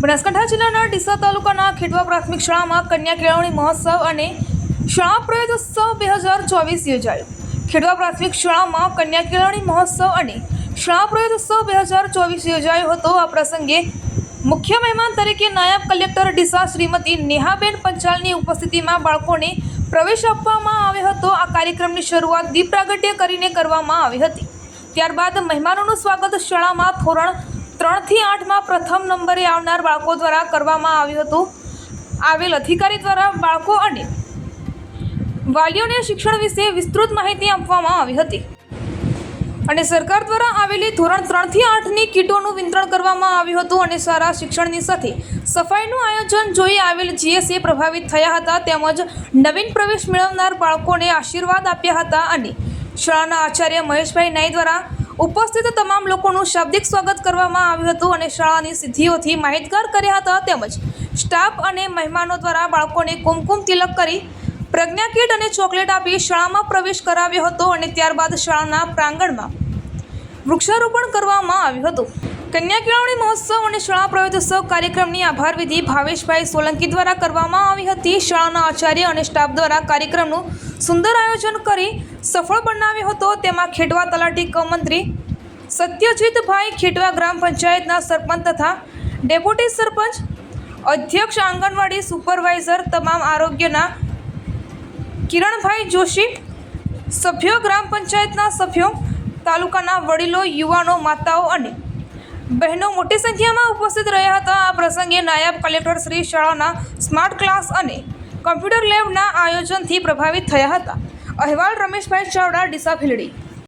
બનાસકાંઠા જિલ્લાના ડીસા તાલુકાના ખેડવા પ્રાથમિક શાળામાં કન્યા કેળવણી મહોત્સવ અને શાળા પ્રયોગોત્સવ બે હજાર ચોવીસ યોજાયો. ખેડવા પ્રાથમિક શાળામાં કન્યા કેળવણી મહોત્સવ અને શાળા પ્રયોગોત્સવ બે હજાર ચોવીસ યોજાયો હતો. આ પ્રસંગે મુખ્ય મહેમાન તરીકે નાયબ કલેક્ટર ડીસા શ્રીમતી નેહાબેન પંચાલની ઉપસ્થિતિમાં બાળકોને પ્રવેશ આપવામાં આવ્યો હતો. આ કાર્યક્રમની શરૂઆત દીપ પ્રાગટ્ય કરીને કરવામાં આવી હતી. ત્યારબાદ મહેમાનોનું સ્વાગત શાળામાં ધોરણ ત્રણથી આઠમાં પ્રથમ નંબરે આવનાર બાળકો દ્વારા કરવામાં આવ્યું હતું. આવેલ અધિકારી દ્વારા બાળકો અને વાલીઓને શિક્ષણ વિશે વિસ્તૃત માહિતી આપવામાં આવી હતી. અને સરકાર દ્વારા આવેલી ધોરણ ત્રણથી આઠની કીટોનું વિતરણ કરવામાં આવ્યું હતું અને સારા શિક્ષણની સાથે સફાઈનું આયોજન જોઈ આવેલ જીએસએ પ્રભાવિત થયા હતા. તેમજ નવીન પ્રવેશ મેળવનાર બાળકોને આશીર્વાદ આપ્યા હતા અને શાળાના આચાર્ય મહેશભાઈ નાઈ દ્વારા ઉપસ્થિત તમામ લોકોનું શાબ્દિક સ્વાગત કરવામાં આવ્યું હતું અને શાળાની સિદ્ધિઓથી માહિતગાર કર્યા હતા તેમજ સ્ટાફ અને મહેમાનો દ્વારા બાળકોને કુમકુમ તિલક કરી પ્રજ્ઞા કીટ અને ચોકલેટ આપી શાળામાં પ્રવેશ કરાવ્યો હતો અને ત્યારબાદ શાળાના પ્રાંગણમાં વૃક્ષારોપણ કરવામાં આવ્યું હતું. કન્યા કેળવણી મહોત્સવ અને શાળા પ્રવેશોત્સવ કાર્યક્રમની આભાર વિધિ ભાવેશભાઈ સોલંકી દ્વારા કરવામાં આવી હતી. શાળાના આચાર્ય અને સ્ટાફ દ્વારા કાર્યક્રમનું સુંદર આયોજન કરી સફળ બનાવ્યો હતો. તેમાં ખેડવા તલાટી કમંત્રી સત્યજીતભાઈ ખેડવા ગ્રામ પંચાયતના સરપંચ તથા ડેપ્યુટી સરપંચ, અધ્યક્ષ આંગણવાડી સુપરવાઇઝર તમામ આરોગ્યના કિરણભાઈ જોશી, સભ્યો ગ્રામ પંચાયતના સભ્યો, તાલુકાના વડીલો, યુવાનો, માતાઓ અને બહેનો મોટી સંખ્યામાં ઉપસ્થિત રહ્યા હતા. આ પ્રસંગે નાયબ કલેક્ટર શ્રી શાળાના સ્માર્ટ ક્લાસ અને કોમ્પ્યુટર લેબના આયોજનથી પ્રભાવિત થયા હતા. અહેવાલ રમેશભાઈ ચાવડા ડીસા ભીલડી.